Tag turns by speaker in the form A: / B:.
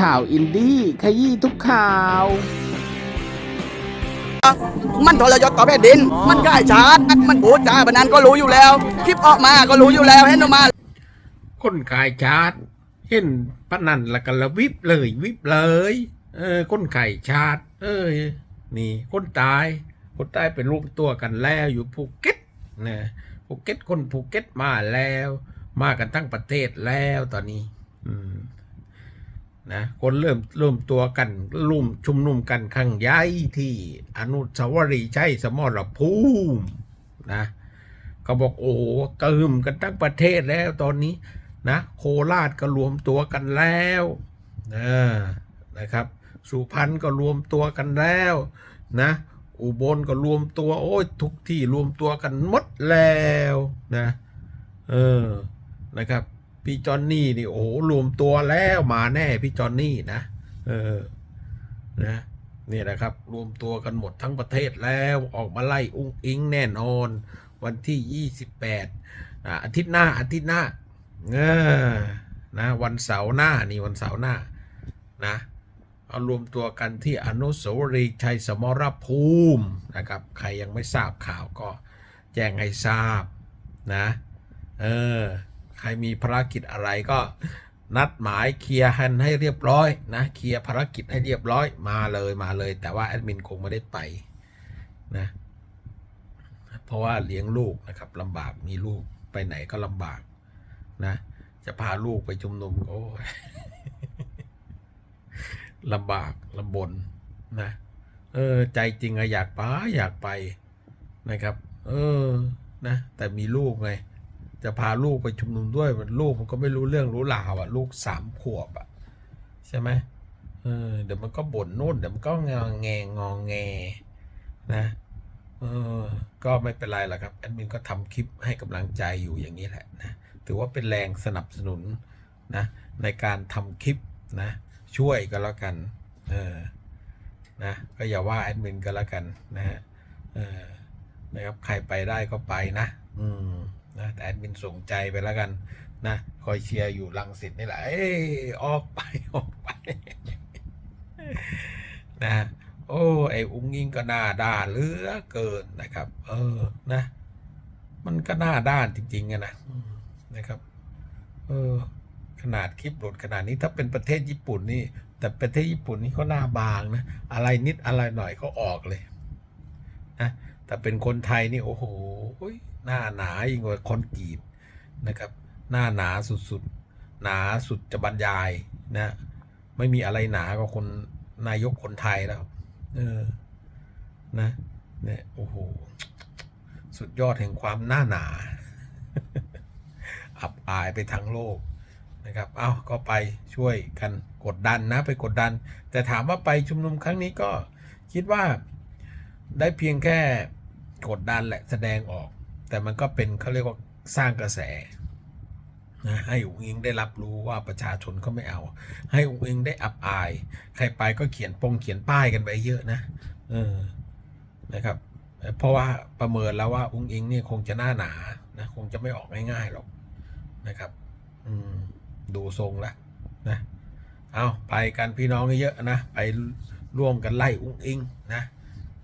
A: ข่าวอินดี้ขยี้ทุกข่าว
B: มันทรยศต่อแผ่นดิน มันก่ายชาติมันพูดจาแบบนั้นก็รู้อยู่แล้ว คลิปออกมาก็รู้อยู่แล้วเห็นออกมา
A: คนขายชาร์จเห็นปะนันละกันละวิบเลยวิบเลย เออคนขายชาร์จเอ้ยนี่ คนตาย คนตายเป็นรูปตัวกันแล้วอยู่ภูเก็ตนะภูเก็ตคนภูเก็ตมาแล้ว มากันทั้งประเทศแล้วตอนนี้ อืม นะคนเริ่มเริ่มตัวกันรุ่มชุมนุมกันข้างใหญ่ที่อนุสาวรีย์ชัยสมรภูมินะเขาบอกโอ้โหกระหึ่มกันทั้งประเทศแล้วตอนนี้นะโคราชก็รวมตัวกันแล้วนะนะครับสุพรรณก็รวมตัวกันแล้วนะอุบลก็รวมตัวโอ้ยทุกที่รวมตัวกันหมดแล้วนะเออนะครับ พี่จอนนี่นี่โอ้โหรวมตัวแล้วมาแน่พี่จอนนี่นะเออนะนี่นะครับ รวมตัวกันหมดทั้งประเทศแล้วออกมาไล่อุ้งอิงแน่นอน วันที่ 28อ่าอาทิตย์หน้าอาทิตย์หน้าเออนะวันเสาร์หน้านี่วันเสาร์หน้านะเอารวมตัวกันที่อนุสาวรีย์ชัยสมรภูมินะครับ ใครยังไม่ทราบข่าวก็แจ้งให้ทราบนะ เออ ใครมีภารกิจอะไรก็นัดหมายเคลียร์หันให้เรียบร้อยนะเคลียร์ภารกิจให้เรียบร้อยมาเลยมาเลย แต่ว่าแอดมินคงไม่ได้ไปนะเพราะว่าเลี้ยงลูกนะครับลำบากมีลูกไปไหนก็ลำบากนะ จะพาลูกไปชุมนุมโอ้ยลำบากลำบนนะ เออ ใจจริงอะอยากไปอยากไปนะครับ เออนะ แต่มีลูกไง จะพาลูกไปชุมนุมด้วยมันลูกมันก็ไม่รู้เรื่องรู้ราวอะลูกสามขวบอะใช่ไหมเออเดี๋ยวมันก็บ่นนู่นเดี๋ยวมันก็งอแงงอแงนะเออก็ไม่เป็นไรหรอกครับแอดมินก็ทำคลิปให้กำลังใจอยู่อย่างนี้แหละนะถือว่าเป็นแรงสนับสนุนนะในการทำคลิปนะช่วยก็แล้วกันเออนะก็อย่าว่าแอดมินก็แล้วกันนะฮะเออนะครับใครไปได้ก็ไปนะ อืม นะแต่แอดมินส่งใจไปแล้วกันนะคอยเชียร์อยู่ลังสิตนี่แหละเอ้ยออกไปออกไปนะฮะโอ้ไอ้อุ้งยิงก็หน้าด้านเหลือเกินนะครับ เออนะ มันก็หน้าด้านจริงๆอะนะนะครับ เออ ขนาดคลิปหลุดขนาดนี้ถ้าเป็นประเทศญี่ปุ่นนี่ แต่ประเทศญี่ปุ่นนี่เขาหน้าบางนะ อะไรนิดอะไรหน่อยเขาออกเลยนะ แต่เป็นคนไทยนี่โอ้โหหน้าหนายิ่งกว่าคอนกรีตนะครับ หน้าหนาสุดๆ หนาสุดจะบรรยายนะไม่มีอะไรหนากว่าคนนายกคนไทยแล้วเออนะเนี่ยโอ้โหสุดยอดแห่งความหน้าหนา อับอายไปทั้งโลกนะครับเอ้าก็ไปช่วยกันกดดันนะไปกดดัน แต่ถามว่าไปชุมนุมครั้งนี้ก็คิดว่าได้เพียงแค่ กดดันแหละแสดงออก แต่มันก็เป็นเขาเรียกว่าสร้างกระแสนะให้อุ๋งอิงได้รับรู้ว่าประชาชนเขาไม่เอา ให้อุ๋งอิงได้อับอาย ใครไปก็เขียนปงเขียนป้ายกันไปเยอะนะเออนะครับ เพราะว่าประเมินแล้วว่าอุ้งอิงเนี่ยคงจะหน้าหนานะคงจะไม่ออกง่ายๆหรอกนะครับ อืมดูทรงแล้วนะเอาไปกันพี่น้องเยอะนะ ไปร่วมกันไล่อุ้งอิงนะ